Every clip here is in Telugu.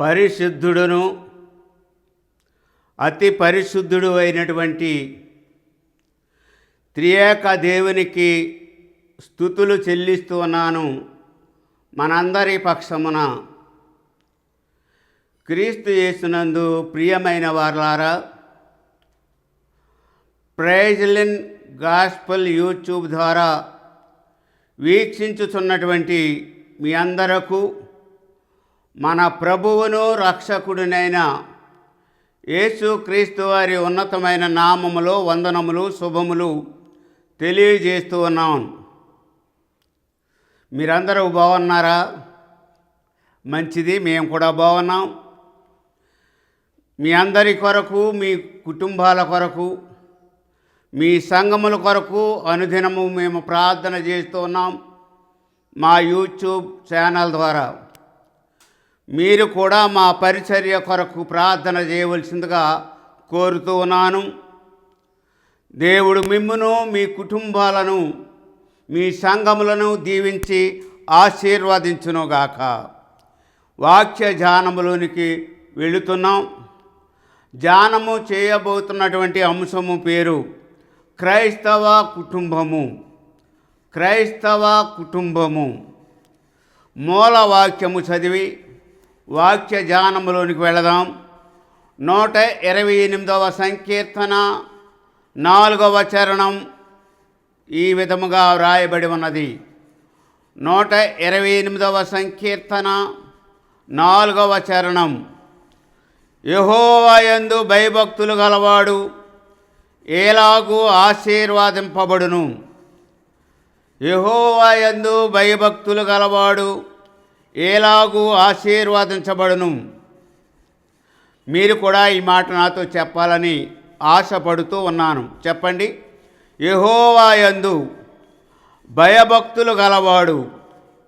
పరిశుద్ధుడును అతి పరిశుద్ధుడు అయినటువంటి త్రియేక దేవునికి స్థుతులు చెల్లిస్తూ ఉన్నాను మనందరి పక్షమున. క్రీస్తు చేసినందు ప్రియమైన వారలారా ప్రైజ్లిన్ గాస్పల్ యూట్యూబ్ ద్వారా వీక్షించుతున్నటువంటి మీ అందరకు మన ప్రభువును రక్షకుడినైన యేసుక్రీస్తు వారి ఉన్నతమైన నామములో వందనములు శుభములు తెలియజేస్తూ ఉన్నాం. మీరందరూ బాగున్నారా? మంచిది మేము కూడా బాగున్నాం. మీ అందరి కొరకు మీ కుటుంబాల కొరకు మీ సంఘముల కొరకు అనుదినము మేము ప్రార్థన చేస్తూ ఉన్నాం మా యూట్యూబ్ ఛానల్ ద్వారా. మీరు కూడా మా పరిచర్య కొరకు ప్రార్థన చేయవలసిందిగా కోరుతూ ఉన్నాను. దేవుడు మిమ్మును మీ కుటుంబాలను మీ సంఘములను దీవించి ఆశీర్వదించునుగాక. వాక్య ధ్యానములోనికి వెళుతున్నాం. ధ్యానము చేయబోతున్నటువంటి అంశము పేరు క్రైస్తవ కుటుంబము. క్రైస్తవ కుటుంబము. మూల వాక్యము చదివి వాక్య ధ్యానంలోనికి వెళదాం. నూట ఇరవై ఎనిమిదవ సంకీర్తన నాలుగవ చరణం ఈ విధముగా వ్రాయబడి ఉన్నది. నూట ఇరవై ఎనిమిదవ సంకీర్తన నాలుగవ చరణం. యహోవాయందు భయభక్తులు గలవాడు ఏలాగూ ఆశీర్వాదింపబడును. యహోవాయందు భయభక్తులు గలవాడు ఏలాగూ ఆశీర్వాదించబడును. మీరు కూడా ఈ మాట నాతో చెప్పాలని ఆశపడుతూ ఉన్నాను. చెప్పండి. యహోవాయందు భయభక్తులు గలవాడు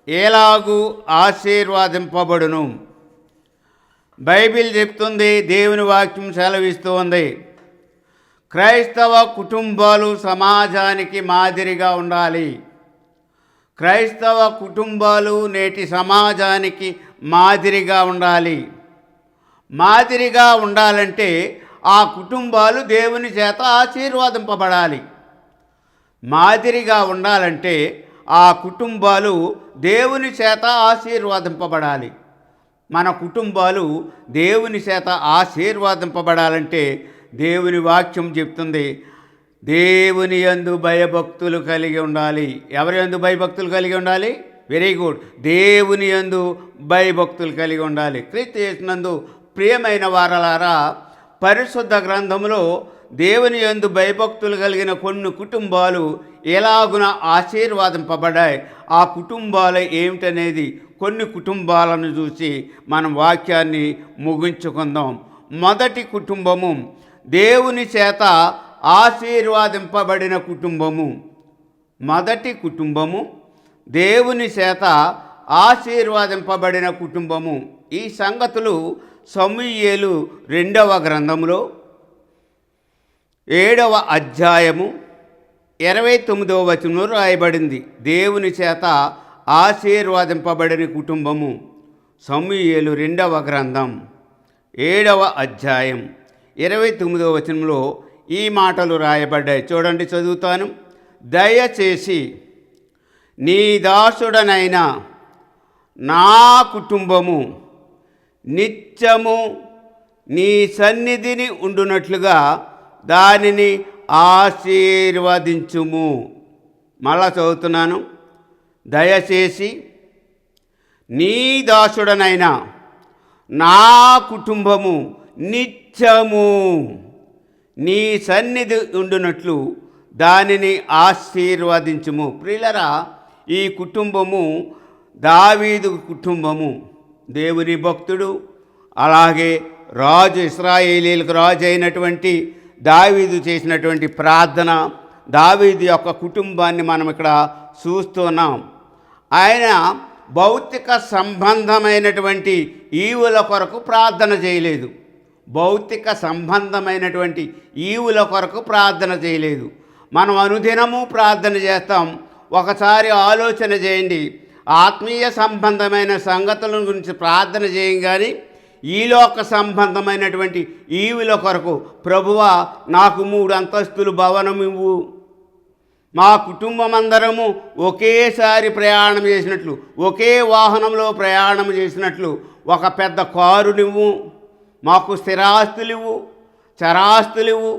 ఏలాగూ ఆశీర్వాదింపబడును. బైబిల్ చెప్తుంది దేవుని వాక్యం సెలవిస్తూ ఉంది. క్రైస్తవ కుటుంబాలు సమాజానికి మాదిరిగా ఉండాలి. క్రైస్తవ కుటుంబాలు నేటి సమాజానికి మాదిరిగా ఉండాలి. మాదిరిగా ఉండాలంటే ఆ కుటుంబాలు దేవుని చేత ఆశీర్వాదింపబడాలి. మాదిరిగా ఉండాలంటే ఆ కుటుంబాలు దేవుని చేత ఆశీర్వాదింపబడాలి. మన కుటుంబాలు దేవుని చేత ఆశీర్వాదింపబడాలంటే దేవుని వాక్యం చెప్తుంది దేవుని యందు భయభక్తులు కలిగి ఉండాలి. ఎవరి యందు భయభక్తులు కలిగి ఉండాలి? వెరీ గుడ్ దేవుని యందు భయభక్తులు కలిగి ఉండాలి. క్రీస్తు చేసినందు ప్రియమైన వారలారా పరిశుద్ధ గ్రంథంలో దేవుని యందు భయభక్తులు కలిగిన కొన్ని కుటుంబాలు ఎలాగున ఆశీర్వాదింపబడ్డాయి. ఆ కుటుంబాలు ఏమిటనేది కొన్ని కుటుంబాలను చూసి మనం వాక్యాన్ని ముగించుకుందాం. మొదటి కుటుంబము దేవుని చేత ఆశీర్వాదింపబడిన కుటుంబము. మొదటి కుటుంబము. దేవుని చేత ఆశీర్వాదింపబడిన కుటుంబము. ఈ సంగతులు సమూయేలు రెండవ గ్రంథంలో ఏడవ అధ్యాయము. ఇరవై తొమ్మిదవ వచనంలో రాయబడింది. దేవుని చేత ఆశీర్వాదింపబడిన కుటుంబము. సమూయేలు రెండవ గ్రంథం. ఏడవ అధ్యాయం. ఇరవై తొమ్మిదవ వచనంలో ఈ మాటలు రాయబడ్డాయి. చూడండి చదువుతాను. దయచేసి నీ దాసుడనైన నా కుటుంబము నిత్యము నీ సన్నిధిని ఉండునట్లుగా దానిని ఆశీర్వదించుము. మళ్ళా చదువుతున్నాను. దయచేసి నీ దాసుడనైనా నా కుటుంబము నిత్యము. నీ సన్నిధి ఉండునట్లు దానిని ఆశీర్వదించుము. ప్రియులరా ఈ కుటుంబము దావీదు కుటుంబము. దేవుని భక్తుడు అలాగే రాజు ఇస్రాయేలీలకు రాజు అయినటువంటి దావీదు చేసినటువంటి ప్రార్థన దావీదు యొక్క కుటుంబాన్ని మనం ఇక్కడ చూస్తున్నాం ఆయన భౌతిక సంబంధమైనటువంటి ఈవుల కొరకు ప్రార్థన చేయలేదు. భౌతిక సంబంధమైనటువంటి ఈవుల కొరకు ప్రార్థన చేయలేదు. మనం అనుదినము ప్రార్థన చేస్తాం. ఒకసారి ఆలోచన చేయండి. ఆత్మీయ సంబంధమైన సంగతుల గురించి ప్రార్థన చేయం కానీ ఈలోక సంబంధమైనటువంటి ఈవుల కొరకు ప్రభువ నాకు మూడు అంతస్తులు భవనం ఇవ్వు. మా కుటుంబం అందరము ఒకేసారి ప్రయాణం చేసినట్లు ఒకే వాహనంలో ప్రయాణం చేసినట్లు ఒక పెద్ద కారు నువ్వు మాకు స్థిరాస్తులివు ఇవ్వు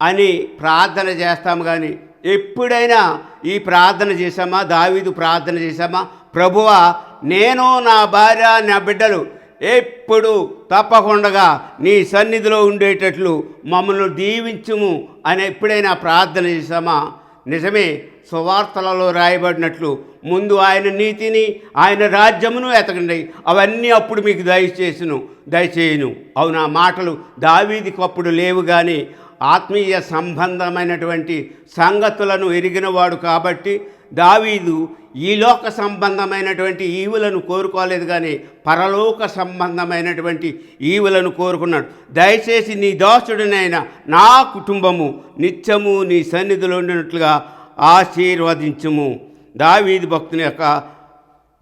అని ప్రార్థన చేస్తాము కానీ ఎప్పుడైనా ఈ ప్రార్థన చేశామా? దావీదు ప్రార్థన చేశామా? ప్రభువా నేను నా భార్య నా బిడ్డలు ఎప్పుడు తప్పకుండా నీ సన్నిధిలో ఉండేటట్లు మమ్మల్ని దీవించుము అని ఎప్పుడైనా ప్రార్థన చేశామా? నిజమే సువార్తలలో రాయబడినట్లు ముందు ఆయన నీతిని ఆయన రాజ్యమును ఎతకండి. అవన్నీ అప్పుడు మీకు దయచేసును దయచేయును. అవునా మాటలు దావీదికి అప్పుడు లేవు కానీ ఆత్మీయ సంబంధమైనటువంటి సంగతులను ఎరిగినవాడు కాబట్టి దావీదు ఈ లోక సంబంధమైనటువంటి ఈవులను కోరుకోలేదు కానీ పరలోక సంబంధమైనటువంటి ఈవులను కోరుకున్నాడు. దయచేసి నీ దోషుడినైనా నా కుటుంబము నిత్యము నీ సన్నిధిలో ఉండినట్లుగా ఆశీర్వదించుము. దావీది భక్తుని యొక్క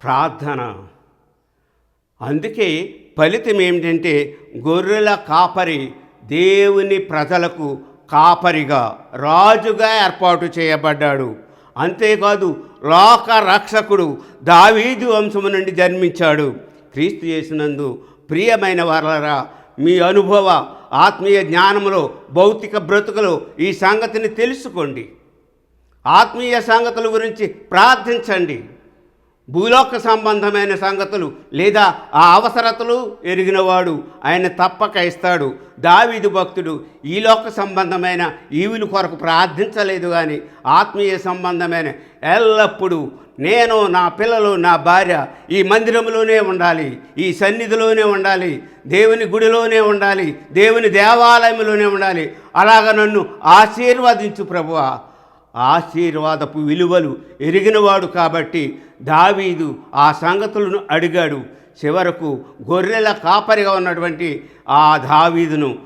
ప్రార్థన. అందుకే ఫలితం ఏమిటంటే గొర్రెల కాపరి దేవుని ప్రజలకు కాపరిగా రాజుగా ఏర్పాటు చేయబడ్డాడు. అంతేకాదు లోక రక్షకుడు దావీదు వంశము నుండి జన్మించాడు. క్రీస్తు చేసినందు ప్రియమైన వారలరా మీ అనుభవ ఆత్మీయ జ్ఞానములో భౌతిక బ్రతుకులు ఈ సంగతిని తెలుసుకోండి. ఆత్మీయ సంగతుల గురించి ప్రార్థించండి. భూలోక సంబంధమైన సంగతులు లేదా ఆ అవసరతలు ఎరిగినవాడు ఆయన తప్పక ఇస్తాడు. దావీదు భక్తుడు ఈ లోక సంబంధమైన ఈవుల కొరకు ప్రార్థించలేదు కానీ ఆత్మీయ సంబంధమైన ఎల్లప్పుడూ నేను నా పిల్లలు నా భార్య ఈ మందిరంలోనే ఉండాలి ఈ సన్నిధిలోనే ఉండాలి దేవుని గుడిలోనే ఉండాలి దేవుని దేవాలయంలోనే ఉండాలి. అలాగ నన్ను ఆశీర్వదించు ప్రభువా. ఆశీర్వాదపు విలువలు ఎరిగినవాడు కాబట్టి దావీదు ఆ సంగతులను అడిగాడు. చివరకు గొర్రెల కాపరిగా ఉన్నటువంటి ఆ దావీదును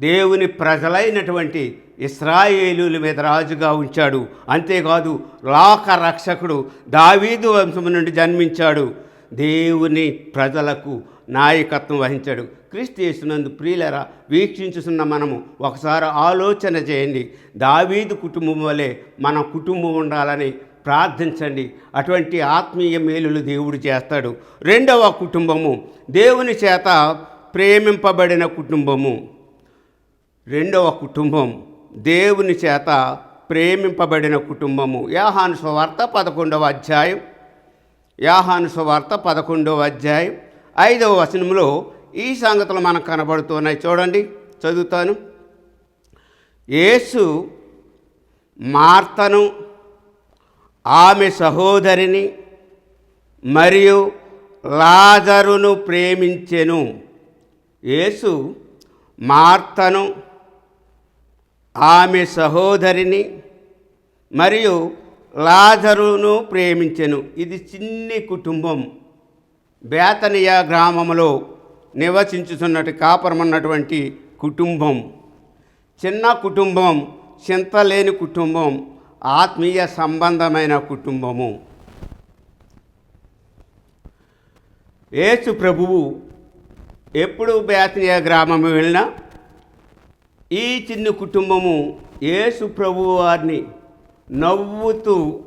దేవుని ప్రజలైనటువంటి ఇస్రాయేలుల మీద రాజుగా ఉంచాడు. అంతేకాదు లోక రక్షకుడు దావీదు వంశము నుండి జన్మించాడు. దేవుని ప్రజలకు నాయకత్వం వహించాడు. క్రీస్తు యేసునందు ప్రియులరా వీక్షించుతున్న మనము ఒకసారి ఆలోచన చేయండి. దావీదు కుటుంబం వలె మన కుటుంబం ఉండాలని ప్రార్థించండి. అటువంటి ఆత్మీయ మేలులు దేవుడు చేస్తాడు. రెండవ కుటుంబము దేవుని చేత ప్రేమింపబడిన కుటుంబము. రెండవ కుటుంబం దేవుని చేత ప్రేమింపబడిన కుటుంబము. యాహాను సువార్త పదకొండవ అధ్యాయం. యాహాను సువార్త పదకొండవ అధ్యాయం. ఐదవ వచనంలో ఈ సంగతులు మనకు కనబడుతున్నాయి. చూడండి చదువుతాను. యేసు మార్తను ఆమె సహోదరిని మరియు లాజరును ప్రేమించెను. యేసు మార్తను ఆమె సహోదరిని మరియు లాజరును ప్రేమించెను. ఇది చిన్ని కుటుంబం. బేతనియా గ్రామంలో నివసించుతున్నటి కాపురమన్నటువంటి కుటుంబం. చిన్న కుటుంబం చింతలేని కుటుంబం ఆత్మీయ సంబంధమైన కుటుంబము. యేసు ప్రభువు ఎప్పుడు బేతనియా గ్రామం వెళ్ళినా ఈ చిన్న కుటుంబము యేసు ప్రభువు వారిని నవ్వుతూ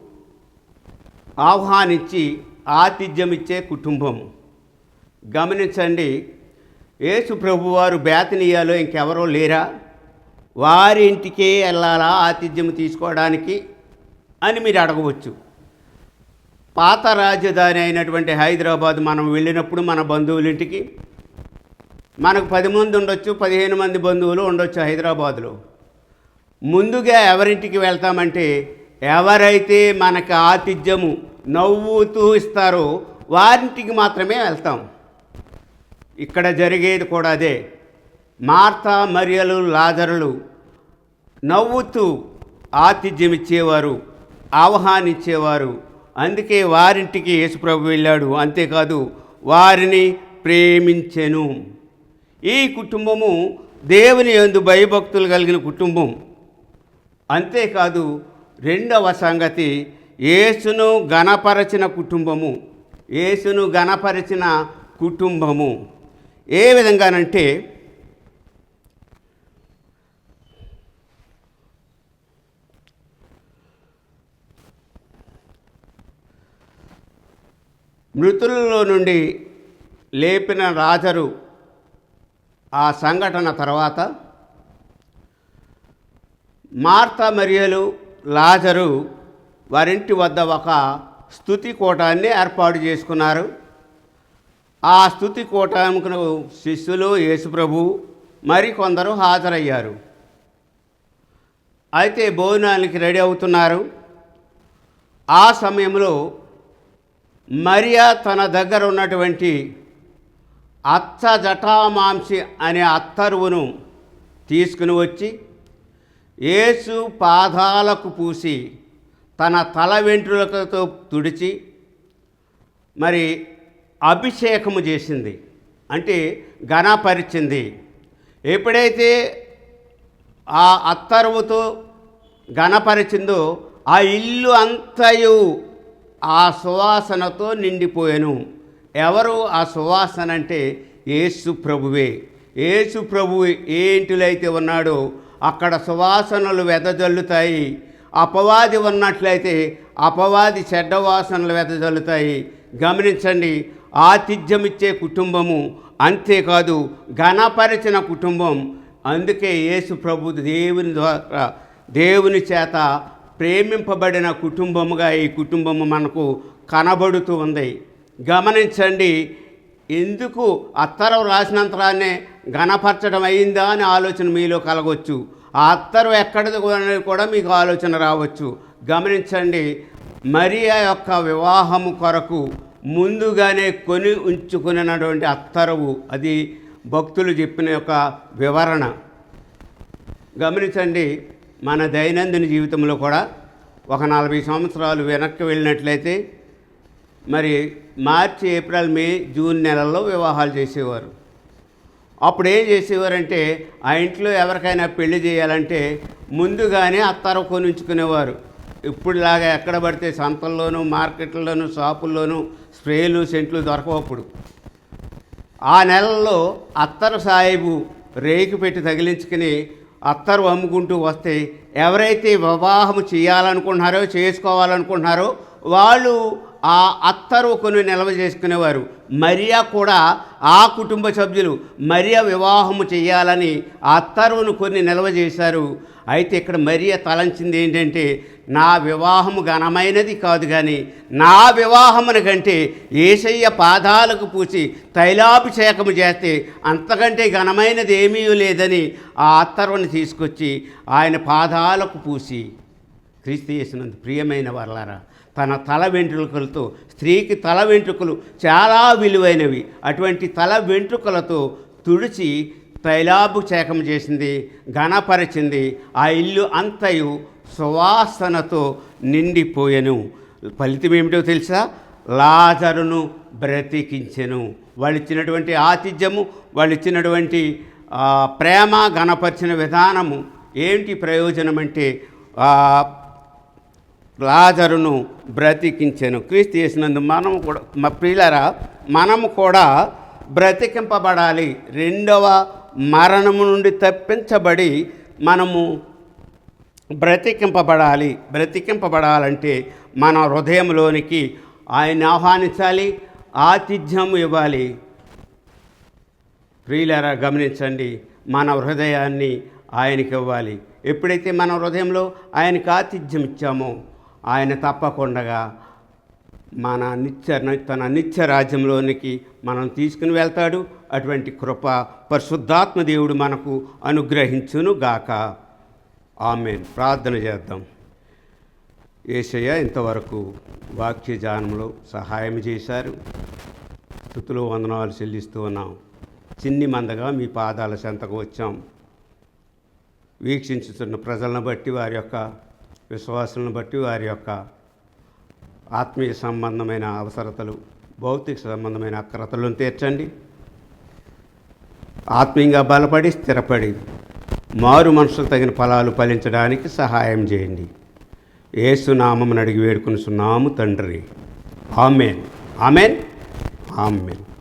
ఆహ్వానించి ఆతిథ్యం ఇచ్చే కుటుంబం గమనించండి యేసు ప్రభువారు బేతనీయాలో ఇంకెవరో లేరా? వారి ఇంటికే వెళ్ళాలా ఆతిథ్యం తీసుకోవడానికి అని మీరు అడగవచ్చు. పాత రాజధాని అయినటువంటి హైదరాబాద్ మనం వెళ్ళినప్పుడు మన బంధువుల ఇంటికి మనకు పది మంది ఉండొచ్చు పదిహేను మంది బంధువులు ఉండొచ్చు హైదరాబాదులో. ముందుగా ఎవరింటికి వెళ్తామంటే ఎవరైతే మనకు ఆతిథ్యము నవ్వుతూ ఇస్తారు. వారింటికి మాత్రమే వెళ్తాం. ఇక్కడ జరిగేది కూడా అదే. మార్తా మరియలు లాజరులు నవ్వుతూ ఆతిథ్యం ఇచ్చేవారు ఆహ్వానించేవారు. అందుకే వారింటికి యేసుప్రభు వెళ్ళాడు. అంతేకాదు వారిని ప్రేమించెను. ఈ కుటుంబము దేవుని యందు భయభక్తులు కలిగిన కుటుంబం. అంతేకాదు రెండవ సంగతి యేసును గణపరచిన కుటుంబము యేసును గణపరిచిన కుటుంబము. ఏ విధంగానంటే మృతులలో నుండి లేపిన రాజరు ఆ సంఘటన తర్వాత మార్త మరియలు లాజరు వారింటి వద్ద ఒక స్థుతి కూటాన్ని ఏర్పాటు చేసుకున్నారు. ఆ స్థుతి కూటానికి శిష్యులు యేసుప్రభు మరికొందరు హాజరయ్యారు. అయితే భోజనానికి రెడీ అవుతున్నారు. ఆ సమయంలో మరియా తన దగ్గర ఉన్నటువంటి అచ్చ జటామాంసి అనే అత్తరువును తీసుకుని వచ్చి యేసు పాదాలకు పూసి తన తల వెంట్రులతో తుడిచి మరి అభిషేకము చేసింది. అంటే ఘనపరిచింది. ఎప్పుడైతే ఆ అత్తరువుతో ఘనపరిచిందో ఆ ఇల్లు అంతయు ఆ సువాసనతో నిండిపోయాను. ఎవరు ఆ సువాసన అంటే యేసు ప్రభువే. యేసు ప్రభువు ఏ ఇంటిలో అయితే ఉన్నాడో అక్కడ సువాసనలు వెదజల్లుతాయి. అపవాది ఉన్నట్లయితే అపవాది చెడ్డ వాసనలు వెదజల్లుతాయి. గమనించండి ఆతిథ్యమిచ్చే కుటుంబము అంతేకాదు ఘనపరిచిన కుటుంబం. అందుకే యేసు ప్రభు దేవుని ద్వారా దేవుని చేత ప్రేమింపబడిన కుటుంబముగా ఈ కుటుంబము మనకు కనబడుతూ ఉంది. గమనించండి ఎందుకు అత్తరం రాసినంతరాన్నే ఘనపరచడం అయిందా అని ఆలోచన మీలో కలగవచ్చు ఆ అత్తరు ఎక్కడిది అనేది కూడా మీకు ఆలోచన రావచ్చు. గమనించండి మరియా యొక్క వివాహము కొరకు ముందుగానే కొని ఉంచుకున్నటువంటి అత్తరువు అది భక్తులు చెప్పిన యొక్క వివరణ. గమనించండి మన దైనందిన జీవితంలో కూడా ఒక నలభై సంవత్సరాలు వెనక్కి వెళ్ళినట్లయితే మరి మార్చి ఏప్రిల్ మే జూన్ నెలల్లో వివాహాలు చేసేవారు. అప్పుడు ఏం చేసేవారంటే ఆ ఇంట్లో ఎవరికైనా పెళ్ళి చేయాలంటే ముందుగానే అత్తర కొనుంచుకునేవారు ఇప్పుడులాగా ఎక్కడ పడితే సంతల్లోనూ మార్కెట్లలోనూ షాపుల్లోనూ స్ప్రేలు సెంట్లు దొరకవప్పుడు ఆ నెలల్లో అత్తరు సాయిబు రేకు పెట్టి తగిలించుకుని అత్తరు అమ్ముకుంటూ వస్తే ఎవరైతే వివాహం చేయాలనుకుంటున్నారో చేసుకోవాలనుకుంటున్నారో వాళ్ళు ఆ అత్తరు కొన్ని నిల్వ చేసుకునేవారు. మరియా కూడా ఆ కుటుంబ సభ్యులు మరియా వివాహము చేయాలని ఆ అత్తరువును కొన్ని నిల్వ చేశారు. అయితే ఇక్కడ మరియా తలంచింది ఏంటంటే నా వివాహము ఘనమైనది కాదు కానీ నా వివాహమున కంటే ఏసయ్య పాదాలకు పూసి తైలాభిషేకము చేస్తే అంతకంటే ఘనమైనది ఏమీ లేదని ఆ అత్తరువుని తీసుకొచ్చి ఆయన పాదాలకు పూసి క్రీస్తు చేసినందు ప్రియమైన వర్లారా తన తల వెంట్రుకలతో స్త్రీకి తల వెంట్రుకలు చాలా విలువైనవి. అటువంటి తల వెంట్రుకలతో తుడిచి తైలాభిషేకం చేసింది ఘనపరిచింది. ఆ ఇల్లు అంతయు సువాసనతో నిండిపోయెను. ఫలితం ఏమిటో తెలుసా? లాజరును బ్రతికించెను. వాళ్ళు ఇచ్చినటువంటి ఆతిథ్యము వాళ్ళు ఇచ్చినటువంటి ప్రేమ గణపరిచిన విధానము ఏంటి ప్రయోజనం అంటే లాజరును బ్రతికించాను. క్రీస్తు చేసినందు మనం కూడా మా ప్రియులరా మనము కూడా బ్రతికింపబడాలి. రెండవ మరణము నుండి తప్పించబడి మనము బ్రతికింపబడాలి. బ్రతికింపబడాలంటే మన హృదయంలోనికి ఆయన ఆహ్వానించాలి ఆతిథ్యం ఇవ్వాలి. ప్రియులారా గమనించండి మన హృదయాన్ని ఆయనకి ఇవ్వాలి ఎప్పుడైతే మన హృదయంలో ఆయనకి ఆతిథ్యం ఇచ్చామో ఆయన తప్పకుండా మన నిత్య తన నిత్య రాజ్యంలోనికి మనం తీసుకుని వెళ్తాడు. అటువంటి కృప పరిశుద్ధాత్మ దేవుడు మనకు అనుగ్రహించును గాక ఆమె ప్రార్థన చేద్దాం. ఏసయ్య ఇంతవరకు వాక్య జానంలో సహాయం చేశారు. స్థుతులు వందనాలు చెల్లిస్తూ ఉన్నాం. చిన్ని మందగా మీ పాదాల చెంతకు వచ్చాం. వీక్షించుతున్న ప్రజలను బట్టి వారి యొక్క విశ్వాసాలను బట్టి వారి యొక్క ఆత్మీయ సంబంధమైన అవసరతలు భౌతిక సంబంధమైన అక్రతలను తీర్చండి. ఆత్మీయంగా బలపడి స్థిరపడి మారు మనసులు తగిన ఫలాలు ఫలించడానికి సహాయం చేయండి. ఏసునామం అడిగి వేడుకుని సున్నాము తండ్రి. ఆమెన్. ఆమెన్. ఆమెన్.